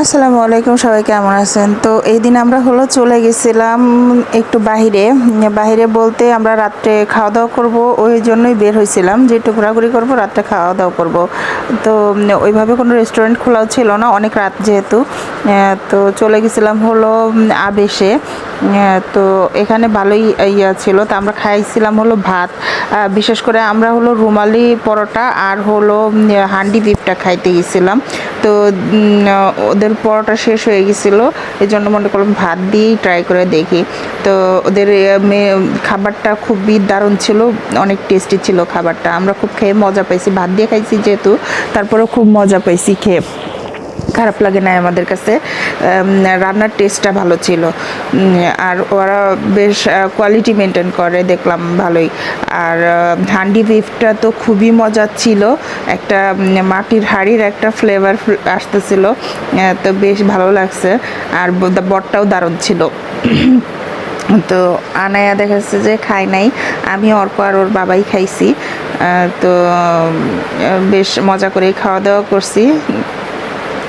আসসালামু আলাইকুম, সবাই কেমন আছেন? তো এই দিন আমরা হলো চলে গেছিলাম একটু বাহিরে। বাহিরে বলতে আমরা রাত্রে খাওয়া দাওয়া করব, ওই জন্যই বের হয়েছিলাম। যে একটু ঘোরাঘুরি করব, রাত্রে খাওয়া দাওয়া করব। তো ওইভাবে কোনো রেস্টুরেন্ট খোলাও ছিল না, অনেক রাত যেহেতু। তো চলে গেছিলাম হলো আবেশে। তো এখানে ভালোই ইয়া ছিল। তো আমরা খাইছিলাম হলো ভাত। বিশেষ করে আমরা হলো রুমালি পরোটা আর হলো হান্ডি বিফটা খাইতে গেছিলাম। তো ওদের পরোটা শেষ হয়ে গেছিল। এই জন্য মনে করলাম ভাত দিয়েই ট্রাই করে দেখি। তো, ওদের খাবারটা খুবই দারুণ ছিল, অনেক টেস্টি ছিল খাবারটা। আমরা খুব খেয়ে মজা পাইছি। ভাত দিয়ে খাইছি যেহেতু, তারপরেও খুব মজা পাইছি খেয়ে। খারাপ লাগে না আমাদের কাছে। রান্নার টেস্টটা ভালো ছিল। আর ওরা বেশ কোয়ালিটি মেনটেন করে, দেখলাম ভালোই। আর হান্ডি বিফটা তো খুবই মজার ছিল। একটা মাটির হাড়ির একটা ফ্লেভার আসতেছিল। তো বেশ ভালো লাগছে। আর বটটাও দারুণ ছিল। তো আনায়া দেখা যাচ্ছে যে খাই নাই। আমি অর্ক আর ওর বাবাই খাইছি। তো বেশ মজা করে খাওয়া দাওয়া করছি।